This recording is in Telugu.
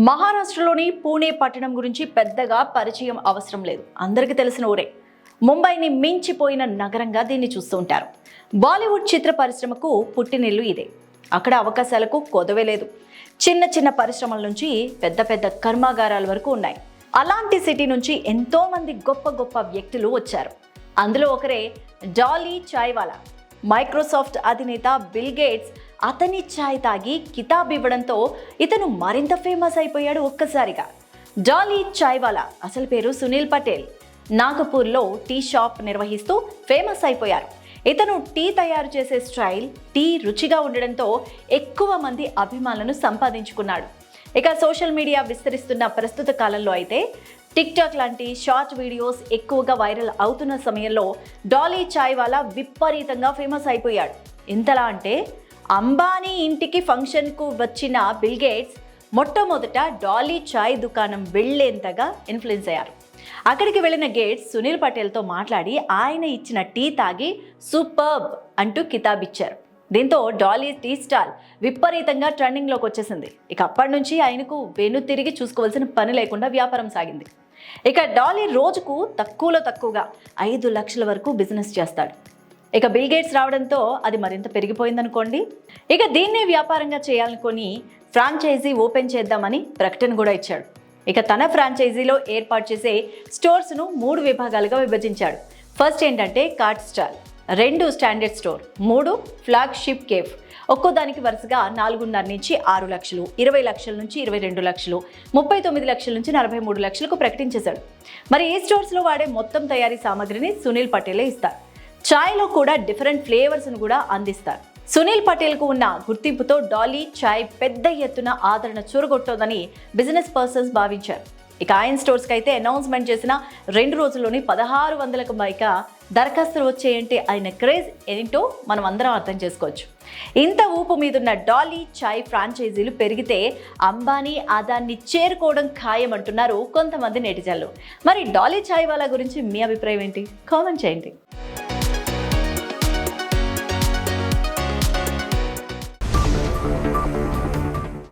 మహారాష్ట్రలోని పూణే పట్టణం గురించి పెద్దగా పరిచయం అవసరం లేదు. అందరికీ తెలిసిన ఊరే. ముంబైని మించిపోయిన నగరంగా దీన్ని చూస్తూ ఉంటారు. బాలీవుడ్ చిత్ర పరిశ్రమకు పుట్టినిల్లు ఇదే. అక్కడ అవకాశాలకు కొదవే లేదు. చిన్న చిన్న పరిశ్రమల నుంచి పెద్ద పెద్ద కర్మాగారాల వరకు ఉన్నాయి. అలాంటి సిటీ నుంచి ఎంతో మంది గొప్ప గొప్ప వ్యక్తులు వచ్చారు. అందులో ఒకరే డాలీ చాయ్వాలా. మైక్రోసాఫ్ట్ అధినేత బిల్ గేట్స్ అతని ఛాయ్ తాగి కితాబ్ ఇవ్వడంతో ఇతను మరింత ఫేమస్ అయిపోయాడు ఒక్కసారిగా. డాలీ చాయ్వాలా అసలు పేరు సునీల్ పటేల్. నాగపూర్లో టీ షాప్ నిర్వహిస్తూ ఫేమస్ అయిపోయారు. ఇతను టీ తయారు చేసే స్టైల్ టీ రుచిగా ఉండడంతో ఎక్కువ మంది అభిమానులను సంపాదించుకున్నాడు. ఇక సోషల్ మీడియా విస్తరిస్తున్న ప్రస్తుత కాలంలో అయితే టిక్టాక్ లాంటి షార్ట్ వీడియోస్ ఎక్కువగా వైరల్ అవుతున్న సమయంలో డాలీ చాయ్ వాలా విపరీతంగా ఫేమస్ అయిపోయాడు. ఎంతలా అంటే అంబానీ ఇంటికి ఫంక్షన్కు వచ్చిన బిల్గేట్స్ మొట్టమొదట డాలీ చాయ్ దుకాణం వెళ్ళేంతగా ఇన్ఫ్లుయెన్స్ అయ్యారు. అక్కడికి వెళ్ళిన గేట్స్ సునీల్ పటేల్తో మాట్లాడి ఆయన ఇచ్చిన టీ తాగి సూపర్బ్ అంటూ కితాబ్ ఇచ్చారు దీంతో డాలీ టీ స్టాల్ విపరీతంగా ట్రెండింగ్లోకి వచ్చేసింది. ఇక అప్పటి నుంచి ఆయనకు వెను తిరిగి చూసుకోవాల్సిన పని లేకుండా వ్యాపారం సాగింది. ఇక డాలీ రోజుకు తక్కువలో తక్కువగా ఐదు లక్షల వరకు బిజినెస్ చేస్తాడు. ఇక బిల్ గేట్స్ రావడంతో అది మరింత పెరిగిపోయిందనుకోండి. ఇక దీన్నే వ్యాపారంగా చేయాలనుకొని ఫ్రాంచైజీ ఓపెన్ చేద్దామని ప్రకటన కూడా ఇచ్చాడు. ఇక తన ఫ్రాంచైజీలో ఏర్పాటు చేసే స్టోర్స్ను మూడు విభాగాలుగా విభజించాడు. ఫస్ట్ ఏంటంటే కార్ట్ స్టాల్. రెండు స్టాండర్డ్ స్టోర్. మూడు ఫ్లాగ్షిప్ కేఫ్. ఒక్కో దానికి వరుసగా నాలుగున్నర నుంచి ఆరు లక్షలు ఇరవై లక్షల నుంచి ఇరవై రెండు లక్షలు ముప్పై తొమ్మిది లక్షల నుంచి నలభై మూడు లక్షలకు ప్రకటించేశాడు. మరి ఈ స్టోర్స్లో వాడే మొత్తం తయారీ సామాగ్రిని సునీల్ పటేలే ఇస్తారు. ఛాయ్లో కూడా డిఫరెంట్ ఫ్లేవర్స్ను కూడా అందిస్తారు. సునీల్ పటేల్కు ఉన్న గుర్తింపుతో డాలీ ఛాయ్ పెద్ద ఎత్తున ఆదరణ చూరగొట్టోదని బిజినెస్ పర్సన్స్ భావించారు. ఇక ఆయన స్టోర్స్కి అయితే అనౌన్స్మెంట్ చేసిన రెండు రోజుల్లోని పదహారు వందలకు పైగా దరఖాస్తులు వచ్చేయంటే ఆయన క్రేజ్ ఏంటో మనం అందరం అర్థం చేసుకోవచ్చు. ఇంత ఊపు మీదున్న డాలీ చాయ్ ఫ్రాంచైజీలు పెరిగితే అంబానీ ఆదాన్ని చేరుకోవడం ఖాయం అంటున్నారు కొంతమంది నెటిజన్లు. మరి డాలీ చాయ్ వాళ్ళ గురించి మీ అభిప్రాయం ఏంటి? కామెంట్ చేయండి.